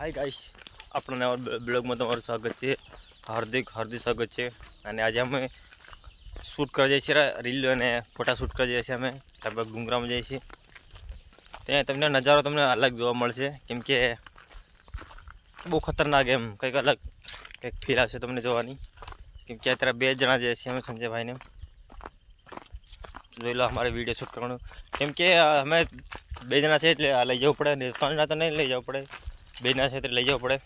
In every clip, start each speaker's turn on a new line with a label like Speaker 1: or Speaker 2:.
Speaker 1: Hi guys આપણા નવા બ્લોગમાં તમારું સ્વાગત છે. હાર્દિક હાર્દિક સ્વાગત છે. અને આજે અમે શૂટ કરવા જઈએ છીએ રીલ અને ફોટા શૂટ કરવા જઈએ છીએ અમે. ત્યારબાદ ડુંગરામાં જઈએ છીએ. ત્યાં તમને નજારો તમને અલગ જોવા મળશે. કેમ કે બહુ ખતરનાક એમ, કંઈક અલગ, કંઈક ફીલ આવશે તમને જોવાની. કેમ કે અત્યારે બે જણા જઈએ છીએ અમે, સંજયભાઈને. જોઈ લો અમારે વીડિયો શૂટ કરવાનું. કેમ કે અમે બે જણા છે એટલે લઈ જવું પડે ને ત્રણ જણા તો નહીં લઈ જવું પડે. બે જણા છે એટલે લઈ જવું પડે.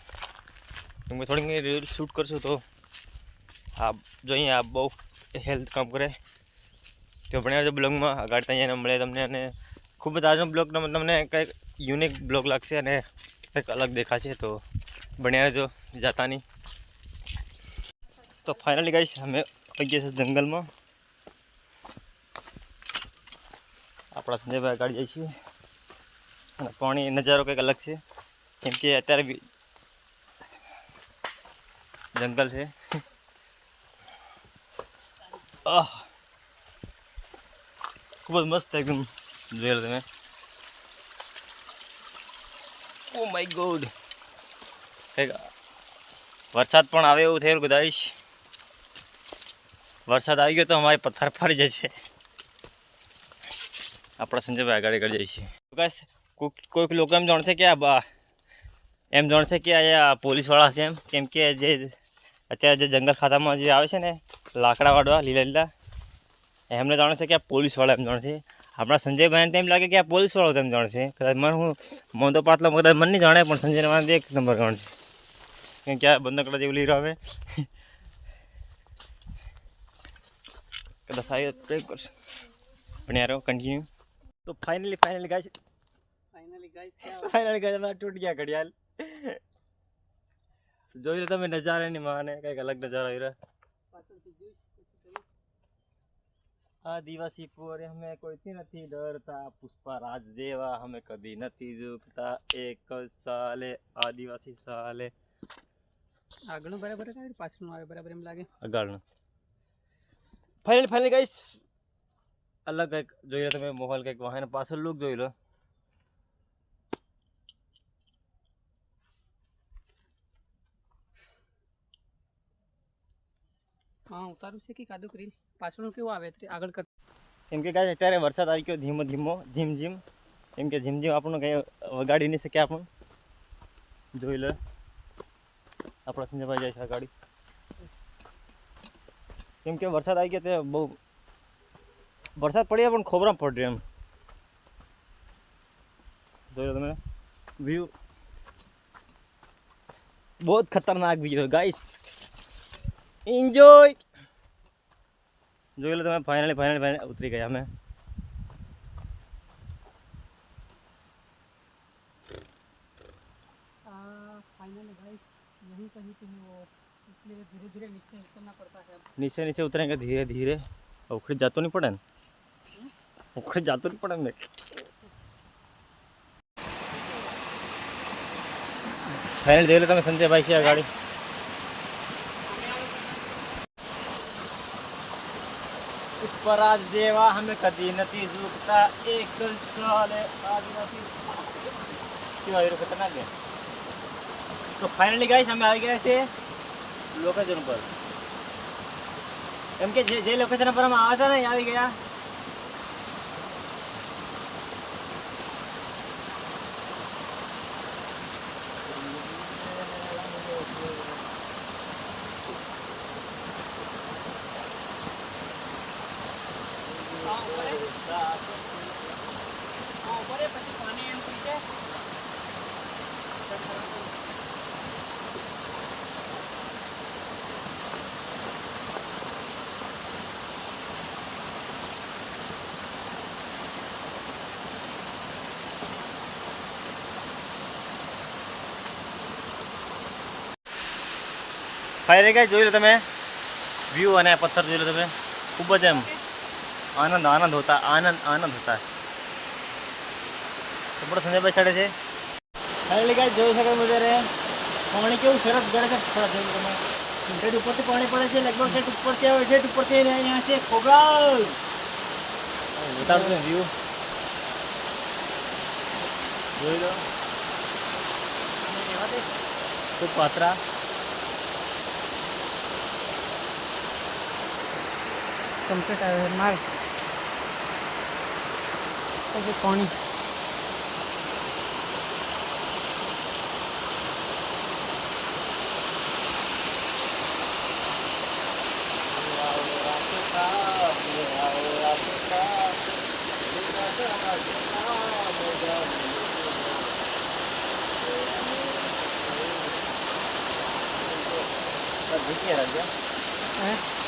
Speaker 1: કેમ કે થોડીક રીલ શૂટ કરશું તો આ અહીંયા આ બહુ હેલ્થ કામ કરે. તો ભણ્યા છે બ્લોગમાં આગળ ત્યાં મળે તમને અને ખૂબ જ આજનો બ્લોગ તમને કંઈક યુનિક બ્લોગ લાગશે અને કંઈક અલગ દેખાશે તો ભણ્યા જો જાતા નહીં તો ફાઇનલી ગાઈશ અમે ગયા છીએ જંગલમાં. આપણા સંજયભાઈ ગાડી જઈએ છીએ અને પાણી નજારો કંઈક અલગ છે. કેમ કે અત્યારે જંગલ છે. ખૂબ જ મસ્ત એકદમ જોયેલો તમે. ઓ માય ગોડ વરસાદ પણ આવે એવું થયેલું કદાચ. વરસાદ આવી ગયો તો અમારે પથ્થર ફરી જશે આપણા સંજયભાઈ આગળ આગળ જઈએ છીએ કોઈક લોકો એમ જાણશે કે આ એમ જાણશે કે અહીંયા પોલીસવાળા છે એમ. કેમ કે જે અત્યારે જે જંગલ ખાતામાં જે આવે છે ને લાકડાવાળવા લીલા લીલા, એમને જાણે છે કે આ પોલીસવાળા એમ જાણશે આપણા સંજયભાઈને તો એમ લાગે કે આ પોલીસવાળો તેમ જાણશે કદાચ મને હું મન તો પાતલો કદાચ મને નહીં જાણે, પણ સંજયને એક નંબર જાણશે કેમ કે આ બંધ કદાચ એવું લઈ રહ્યો કદાચ આવી ટ્રેક કરશે. પણ યારો કન્ટિન્યુ તો
Speaker 2: finally finally guy
Speaker 1: finally guy તમારે તૂટ ગયા ઘડિયાળ જોઈ લો તમે નજારા ની માને કંઈક અલગ નજારો આવી રહ્યો આદિવાસી પોરે અમે કોઈથી નથી ડરતા પુષ્પા રાજ જેવા અમે કદી નથી ઝૂકતા એક સાલે આદિવાસી સાલે
Speaker 2: આગળનું બરાબર આવે પાછળનું આવે બરાબર એમ લાગે
Speaker 1: આગળનું ફાઇનલ ફાઇનલ ગાઈસ અલગ કંઈક જોઈ લો તમે મોહલ કંઈક વાહન પાછળ લુક જોઈ લો
Speaker 2: હા ઉતારું છે કે કાદુ કરી પાછળનું કેવું આવે? આગળ કર.
Speaker 1: કેમ કે કાંઈ અત્યારે વરસાદ આવી ગયો ધીમો ધીમો, ઝીમ ઝીમ. કેમ કે ઝીમ ઝીમ આપણને કંઈ વગાડી નહીં શકે આપણને જોઈ લે. આપણા સંજયભાઈ જાય છે ગાડી. કેમ કે વરસાદ આવી ગયો તે બહુ. વરસાદ પડ્યો પણ ખોબરા પડ્યો એમ. લો તમે. વ્યૂ બહુ જ ખતરનાક વ્યૂ ગાઈસ. इंजॉय जो के लिए तो मैं
Speaker 2: फाइनली फाइनली फाइनल उतरी गया मैं। नीचे
Speaker 1: नीचे उतरेंगे धीरे धीरे। उखड़ जातो नहीं पड़े उखड़ जातो नहीं पड़े फाइनल देख लेता मैं संजय भाई की गाड़ी પુષ્પરાજ જેવા અમે કદી નથી ઝૂકતા. એક ચાલે આદિવાસી કેવા એ ખતરનાક છે. તો ફાઇનલી ગાઈસ અમે આવી ગયા છે લોકેશન પર. એમ કે જે લોકેશન પર અમે આવ્યા હતા ને આવી ગયા. ફાયર ગાય જોઈ લો તમે. વ્યૂ અને પથ્થર જોઈ લો તમે. ખૂબ જ એમ આનંદ આનંદ હોતા આનંદ આનંદ હોતા. થોડો સંજયભાઈ ચડે છે. ફાયરલી ગાય જોઈ શકાય મુજબ પાણી કેવું સરસ ગળે છે થોડા જોઈ તમે. ઠેઠ ઉપરથી પાણી પડે છે લગભગ ઠેઠ ઉપરથી આવે છે ઉપરથી અહીંયા છે ખોગલ. તમે વ્યૂ જોઈ લો. તો પાત્રા
Speaker 2: કમ્પ્લીટ આવે માર. પછી પાણી. ભૂતિયા સીધા હા?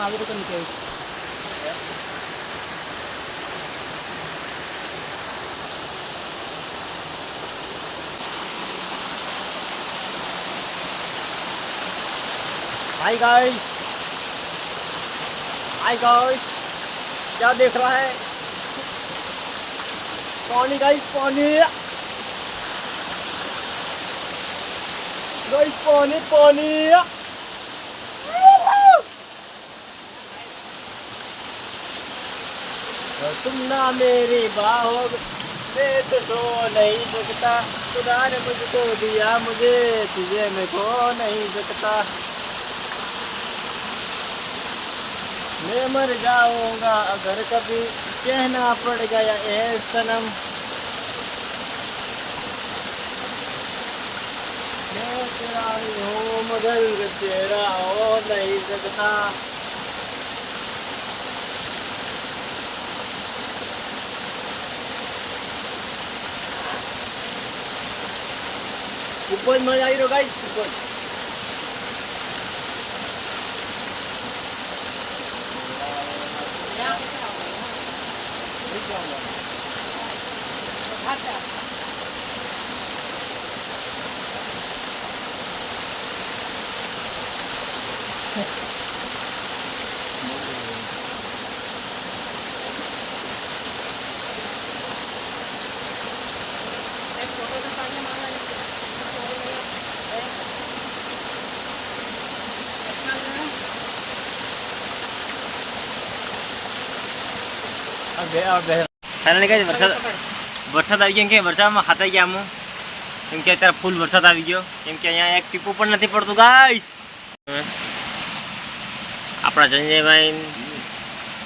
Speaker 2: આવી રીતે નીકળી
Speaker 1: हाय गाइस हाय गाइस क्या देख रहा है पानी गाइस पानी गाइस पानी पानी। तुम ना मेरी बाहों मैं तो सो नहीं सकता। खुदा ने मुझको दिया, मुझे तुझे मैं खो नहीं सकता। मैं मर जाऊँगा अगर कभी कहना पड़ गया ए सनम। तेरा ही हूँ मगर तेरा हो नहीं सकता ખૂબ જ મજા આવી રહ્યો ગાઈસ ખૂબ જ ફાઇનલી કઈ વરસાદ વરસાદ આવી ગયો. કે વરસાદમાં ખાતા ગયા અમુક કેમ કે અત્યારે ફૂલ વરસાદ આવી ગયો. કેમ કે અહીંયા એક ટીપું પણ નથી પડતું ગાઈસ આપણા સંજયભાઈ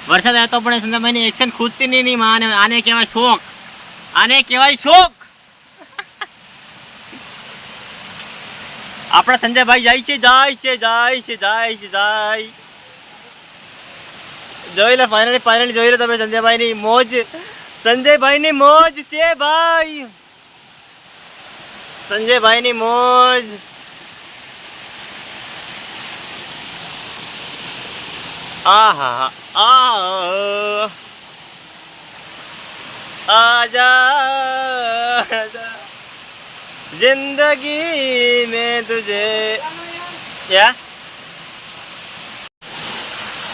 Speaker 1: વરસાદ આવ્યો પણ સંજયભાઈની એક્શન ખૂદતી નહીં માં આને કહેવાય શોખ આને કહેવાય શોખ આપણા સંજયભાઈ જાય છે જાય છે જાય છે જાય છે, જાય જોઈ લે ફાઇનલી ફાઇનલી જોઈ લે તમે સંજયભાઈની મોજ. સંજયભાઈની મોજ છે ભાઈ. સંજયભાઈની મોજ. આહા આજા. જિંદગી મેં તુજે. યા?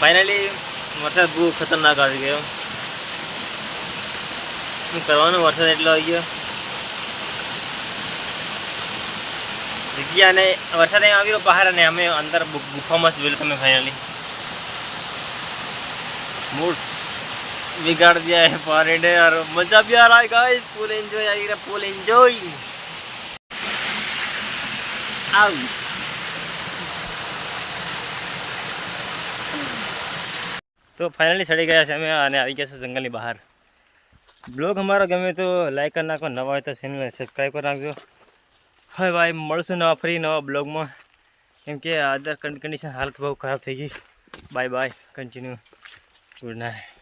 Speaker 1: ફાઇનલી વરસાદ બહુ ખતરનાક આવી ગયો. શું કરવાનું? વરસાદ એટલો આવી ગયો. જગ્યા વરસાદ એમ આવ્યો બહાર અને અમે અંદર ગુફામાં જ જોયેલું તમે ફાઇનલી મૂળ બિગાડ દિયા હે પારેડે યાર. મજા બી આ રહા હે ગાઈસ ફૂલ એન્જોય આવી રહા ફૂલ એન્જોય આવ્યું તો ફાઇનલી ચડી ગયા છે અમે અને આવી ગયા છે જંગલની બહાર. બ્લોગ અમારો ગમે તો લાઈક કરી નાખો, નવા હોય તો ચેનલને સબસ્ક્રાઈબ કરી નાખજો. હવે ભાઈ, મળશું નવા, ફરી નવા બ્લોગમાં કેમ કે અધર કન્ડિશન હાલત બહુ ખરાબ થઈ ગઈ. Bye bye continue good night